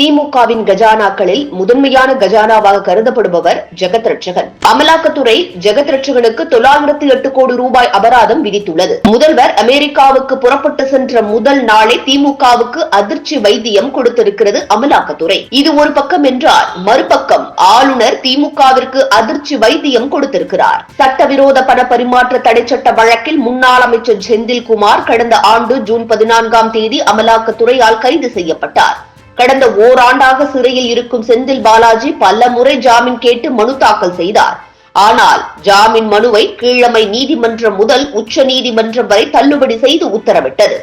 திமுகவின் கஜானாக்களில் முதன்மையான கஜானாவாக கருதப்படுபவர் ஜெகத் ரட்சகன். அமலாக்கத்துறை ஜெகத் ரட்சகனுக்கு தொள்ளாயிரத்தி எட்டு கோடி ரூபாய் அபராதம் விதித்துள்ளது. முதல்வர் அமெரிக்காவுக்கு புறப்பட்டு சென்ற முதல் நாளே திமுகவுக்கு அதிர்ச்சி வைத்தியம் கொடுத்திருக்கிறது அமலாக்கத்துறை. இது ஒரு பக்கம் என்றால் மறுபக்கம் ஆளுநர் திமுகவிற்கு அதிர்ச்சி வைத்தியம் கொடுத்திருக்கிறார். சட்டவிரோத பண பரிமாற்ற தடைச்சட்ட வழக்கில் முன்னாள் அமைச்சர் செந்தில்குமார் கடந்த ஆண்டு ஜூன் பதினான்காம் தேதி அமலாக்கத்துறையால் கைது செய்யப்பட்டார். கடந்த ஓராண்டாக சிறையில் இருக்கும் செந்தில் பாலாஜி பல முறை ஜாமீன் கேட்டு மனு தாக்கல் செய்தார். ஆனால் ஜாமீன் மனுவை கீழமை நீதிமன்றம் முதல் உச்ச நீதிமன்றம் வரை தள்ளுபடி செய்து உத்தரவிட்டது.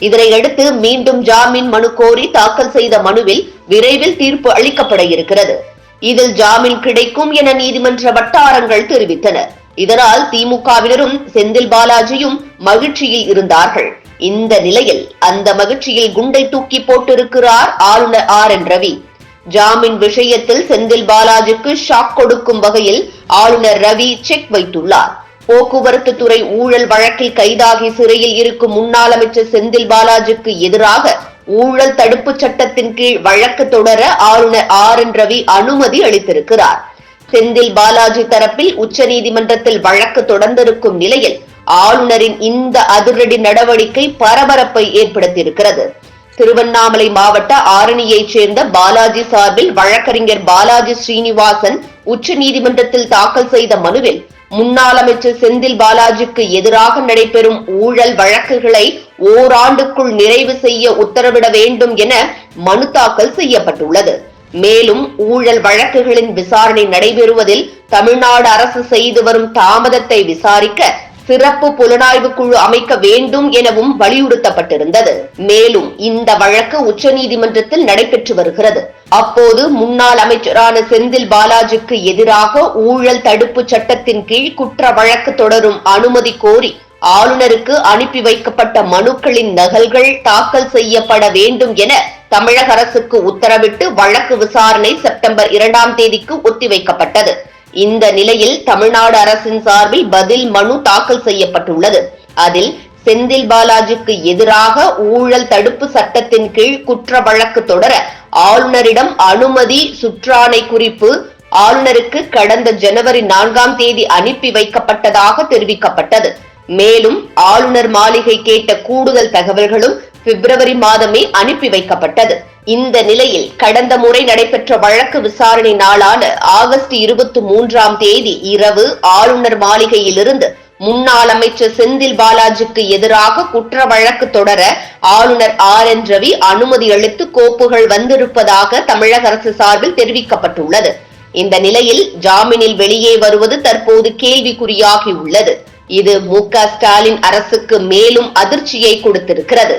இதனையடுத்து மீண்டும் ஜாமீன் மனு கோரி தாக்கல் செய்த மனுவில் விரைவில் தீர்ப்பு அளிக்கப்பட இருக்கிறது. இதில் ஜாமீன் கிடைக்கும் என நீதிமன்ற வட்டாரங்கள் தெரிவித்தன. இதனால் திமுகவினரும் செந்தில் பாலாஜியும் மகிழ்ச்சியில் இருந்தார்கள். இந்த நிலையில் அந்த மகிழ்ச்சியில் குண்டை தூக்கி போட்டிருக்கிறார் ஆளுநர் ஆர் என் ரவி. ஜாமீன் விஷயத்தில் செந்தில் பாலாஜிக்கு ஷாக் கொடுக்கும் வகையில் ஆளுநர் ரவி செக் வைத்துள்ளார். போக்குவரத்து துறை ஊழல் வழக்கில் கைதாகி சிறையில் இருக்கும் முன்னாள் அமைச்சர் செந்தில் பாலாஜிக்கு எதிராக ஊழல் தடுப்பு சட்டத்தின் கீழ் வழக்கு தொடர ஆளுநர் ஆர் என் ரவி அனுமதி அளித்திருக்கிறார். செந்தில் பாலாஜி தரப்பில் உச்சநீதிமன்றத்தில் வழக்கு தொடர்ந்திருக்கும் நிலையில் ஆளுநரின் இந்த அதிரடி நடவடிக்கை பரபரப்பை ஏற்படுத்தியிருக்கிறது. திருவண்ணாமலை மாவட்ட ஆரணியைச் சேர்ந்த பாலாஜி சார்பில் வழக்கறிஞர் பாலாஜி ஸ்ரீனிவாசன் உச்ச நீதிமன்றத்தில் தாக்கல் செய்த மனுவில் முன்னாள் அமைச்சர் செந்தில் பாலாஜிக்கு எதிராக நடைபெறும் ஊழல் வழக்குகளை ஓராண்டுக்குள் நிறைவு செய்ய உத்தரவிட வேண்டும் என மனு தாக்கல் செய்யப்பட்டுள்ளது. மேலும் ஊழல் வழக்குகளின் விசாரணை நடைபெறுவதில் தமிழ்நாடு அரசு செய்து வரும் தாமதத்தை விசாரிக்க சிறப்பு புலனாய்வு குழு அமைக்க வேண்டும் எனவும் வலியுறுத்தப்பட்டிருந்தது. மேலும் இந்த வழக்கு உச்சநீதிமன்றத்தில் நடைபெற்று வருகிறது. அப்போது முன்னாள் அமைச்சரான செந்தில் பாலாஜிக்கு எதிராக ஊழல் தடுப்பு சட்டத்தின் கீழ் குற்ற வழக்கு தொடரும் அனுமதி கோரி ஆளுநருக்கு அனுப்பி வைக்கப்பட்ட மனுக்களின் நகல்கள் தாக்கல் செய்யப்பட வேண்டும் என தமிழக அரசுக்கு உத்தரவிட்டு வழக்கு விசாரணை செப்டம்பர் இரண்டாம் தேதிக்கு ஒத்திவைக்கப்பட்டது. இந்த நிலையில் தமிழ்நாடு அரசின் சார்பில் பதில் மனு தாக்கல் செய்யப்பட்டுள்ளது. அதில் செந்தில் பாலாஜிக்கு எதிராக ஊழல் தடுப்பு சட்டத்தின் கீழ் குற்ற வழக்கு தொடர ஆளுநரிடம் அனுமதி சுற்றாணை குறிப்பு ஆளுநருக்கு கடந்த ஜனவரி நான்காம் தேதி அனுப்பி வைக்கப்பட்டதாக தெரிவிக்கப்பட்டது. மேலும் ஆளுநர் மாளிகை கேட்ட கூடுதல் தகவல்களும் பிப்ரவரி மாதமே அனுப்பி வைக்கப்பட்டது. இந்த நிலையில் கடந்த முறை நடைபெற்ற வழக்கு விசாரணை நாளான ஆகஸ்ட் இருபத்தி மூன்றாம் தேதி இரவு ஆளுநர் மாளிகையிலிருந்து முன்னாள் அமைச்சர் செந்தில் பாலாஜிக்கு எதிராக குற்ற வழக்கு தொடர ஆளுநர் ஆர் என் ரவி அனுமதி அளித்து கோப்புகள் வந்திருப்பதாக தமிழக அரசு சார்பில் தெரிவிக்கப்பட்டுள்ளது. இந்த நிலையில் ஜாமீனில் வெளியே வருவது தற்போது கேள்விக்குறியாகியுள்ளது இது மு ஸ்டாலின் அரசுக்கு மேலும் அதிர்ச்சியை கொடுத்திருக்கிறது.